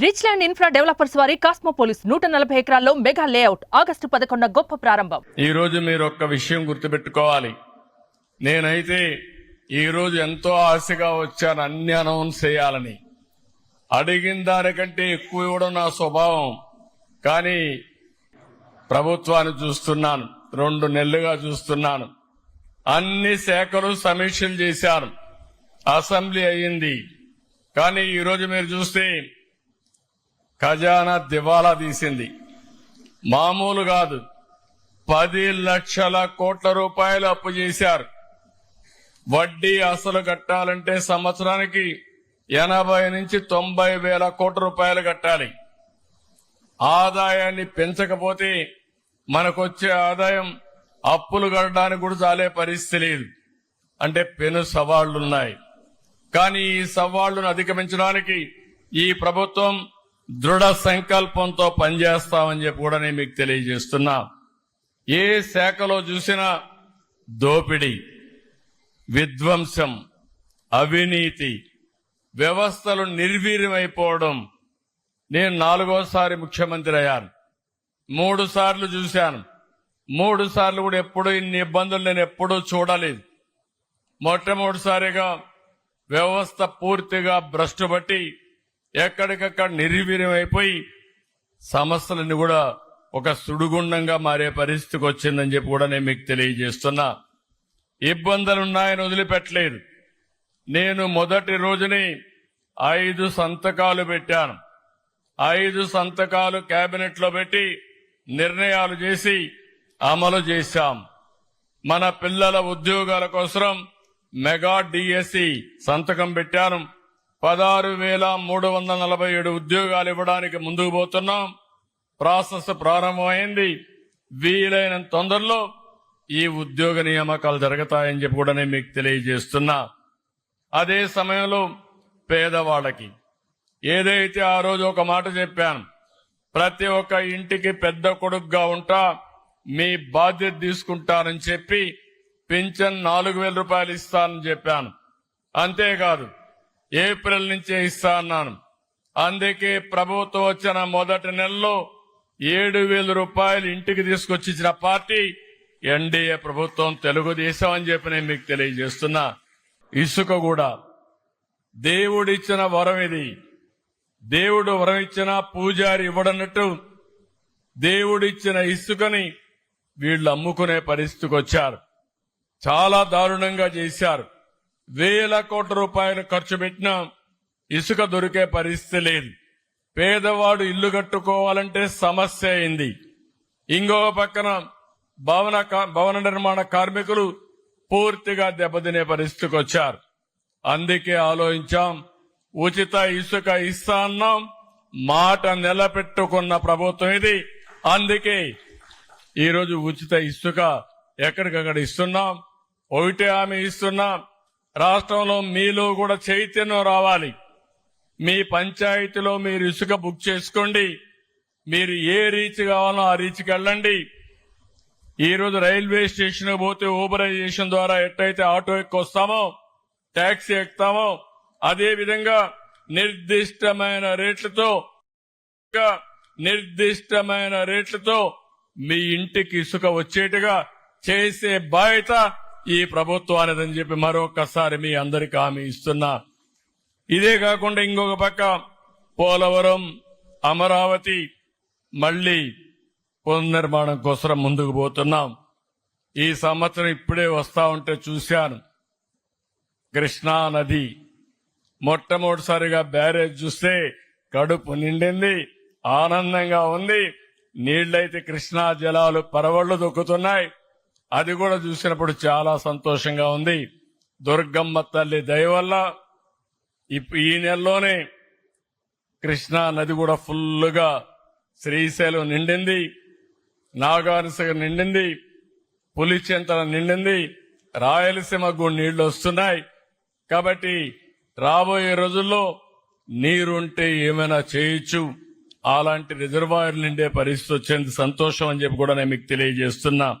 Rich land infra developers వారి కాస్మోపోలిస్ నూట నలభై ఎకరాల్లో మెగా లేఅవుట్ ఆగస్టు పదకొండు గొప్ప ప్రారంభం. ఈ రోజు మీరు ఒక్క విషయం గుర్తుపెట్టుకోవాలి. నేనైతే ఈ రోజు ఎంతో ఆశగా వచ్చాను అన్ని అనౌన్స్ చేయాలని. అడిగిన దానికంటే ఎక్కువ ఇవ్వడం నా స్వభావం. కానీ ప్రభుత్వాన్ని చూస్తున్నాను. రెండు నెలలుగా చూస్తున్నాను. అన్ని శాఖలు సమీక్షలు చేశాను. అసెంబ్లీ అయ్యింది. కానీ ఈరోజు మీరు చూస్తే ఖజానా దివాలా తీసింది. మామూలు కాదు. పది లక్షల కోట్ల రూపాయలు అప్పు చేశారు. వడ్డీ అసలు కట్టాలంటే సంవత్సరానికి ఎనభై నుంచి తొంభై వేల కోట్ల రూపాయలు కట్టాలి. ఆదాయాన్ని పెంచకపోతే మనకొచ్చే ఆదాయం అప్పులు కట్టడానికి కూడా చాలే పరిస్థితి లేదు. అంటే పెను సవాళ్ళున్నాయి కానీ ఈ సవాళ్ళను అధిగమించడానికి ఈ ప్రభుత్వం దృఢ సంకల్పంతో పనిచేస్తామని చెప్పి కూడా నేను మీకు తెలియజేస్తున్నా. ఏ శాఖలో చూసినా దోపిడీ విధ్వంసం అవినీతి వ్యవస్థలు నిర్వీర్యమైపోవడం నేను నాలుగోసారి ముఖ్యమంత్రి అయ్యాను. మూడు సార్లు చూశాను. మూడు సార్లు కూడా ఎప్పుడు ఇన్ని ఇబ్బందులు నేను ఎప్పుడూ చూడలేదు. మొట్టమొదటిసారిగా వ్యవస్థ పూర్తిగా భ్రష్టుపట్టి ఎక్కడికక్కడ నిర్వీర్యమైపోయి సమస్యలన్నీ కూడా ఒక సుడిగుండంగా మారే పరిస్థితికి వచ్చిందని చెప్పి కూడా నేను మీకు తెలియజేస్తున్నా. ఇబ్బందులున్నాయని వదిలిపెట్టలేదు. నేను మొదటి రోజుని ఐదు సంతకాలు పెట్టాను. ఐదు సంతకాలు కేబినెట్లో పెట్టి నిర్ణయాలు చేసి అమలు చేశాం. మన పిల్లల ఉద్యోగాల కోసం మెగా డిఎస్సి సంతకం పెట్టాను. పదహారు వేల మూడు వందల నలభై ఏడు ఉద్యోగాలు ఇవ్వడానికి ముందుకు పోతున్నాం. ప్రాసెస్ ప్రారంభమైంది. వీలైన తొందరలో ఈ ఉద్యోగ నియామకాలు జరుగుతాయని చెప్పి కూడా నేను మీకు తెలియజేస్తున్నా. అదే సమయంలో పేదవాళ్ళకి ఏదైతే ఆ రోజు ఒక మాట చెప్పాను ప్రతి ఒక్క ఇంటికి పెద్ద కొడుకుగా ఉంటా మీ బాధ్యత తీసుకుంటానని చెప్పి పింఛన్ నాలుగు వేల రూపాయలు ఇస్తానని చెప్పాను. అంతేకాదు ఏప్రిల్ నుంచే ఇస్తా అన్నాను. అందుకే ప్రభుత్వం వచ్చిన మొదటి నెలలో ఏడు వేల రూపాయలు ఇంటికి తీసుకొచ్చి ఇచ్చిన పార్టీ ఎన్డీఏ ప్రభుత్వం తెలుగుదేశం అని చెప్పి నేను మీకు తెలియజేస్తున్నా. ఇసుక కూడా దేవుడిచ్చిన వరం ఇది. దేవుడు వరం ఇచ్చిన పూజారి ఇవ్వడన్నట్టు దేవుడిచ్చిన ఇసుకని వీళ్ళు అమ్ముకునే పరిస్థితికి వచ్చారు. చాలా దారుణంగా చేశారు. వేల కోట్ల రూపాయలు ఖర్చు పెట్టినా ఇసుక దొరికే పరిస్థితి లేదు. పేదవాడు ఇల్లు కట్టుకోవాలంటే సమస్య అయింది. ఇంకో పక్కన భవన కా- భవన నిర్మాణ కార్మికులు పూర్తిగా దెబ్బతినే పరిస్థితికి వచ్చారు. అందుకే ఆలోచించాం ఉచిత ఇసుక ఇస్తా అన్నాం మాట నిలబెట్టుకున్న ప్రభుత్వం ఇది. అందుకే ఈరోజు ఉచిత ఇసుక ఎక్కడికక్కడ ఇస్తున్నాం ఒకటే ఆమె ఇస్తున్నాం. రాష్ట్రంలో మీలో కూడా చైతన్యం రావాలి. మీ పంచాయతీలో మీరు ఇసుక బుక్ చేసుకోండి. మీరు ఏ రీచ్ కావాలో ఆ రీచ్కి వెళ్ళండి. ఈరోజు రైల్వే స్టేషన్ పోతే ఊబరైజేషన్ ద్వారా ఎట్టయితే ఆటో ఎక్కొస్తామో ట్యాక్సీ ఎక్కుతామో అదేవిధంగా నిర్దిష్టమైన రేట్లతో ఇంకా నిర్దిష్టమైన రేట్లతో మీ ఇంటికి ఇసుక వచ్చేట్టుగా చేసే బాధ్యత ఈ ప్రభుత్వానిదని చెప్పి మరొకసారి మీ అందరికి హామీ ఇస్తున్నా. ఇదే కాకుండా ఇంకొక పక్క పోలవరం అమరావతి మళ్ళీ పునర్నిర్మాణం కోసం ముందుకు పోతున్నాం. ఈ సంవత్సరం ఇప్పుడే వస్తా ఉంటే చూశాను. కృష్ణా నది మొట్టమొదటిసారిగా బ్యారేజ్ చూస్తే కడుపు నిండింది ఆనందంగా ఉంది. నీళ్ళైతే కృష్ణా జలాలు పరవళ్ళు దొక్కుతున్నాయి. అది కూడా చూసినప్పుడు చాలా సంతోషంగా ఉంది. దుర్గమ్మ తల్లి దయ వల్ల ఇప్- ఈ నెలలోనే కృష్ణా నది కూడా ఫుల్గా శ్రీశైలం నిండింది నాగార్జున నిండింది పులిచెంతల నిండింది రాయలసీమ కూడా నీళ్ళు వస్తున్నాయి. కాబట్టి రాబోయే రోజుల్లో నీరుంటే ఏమైనా చేయొచ్చు. అలాంటి రిజర్వాయర్ నిండే పరిస్థితి వచ్చేందుకు సంతోషం అని చెప్పి కూడా నేను మీకు తెలియజేస్తున్నా.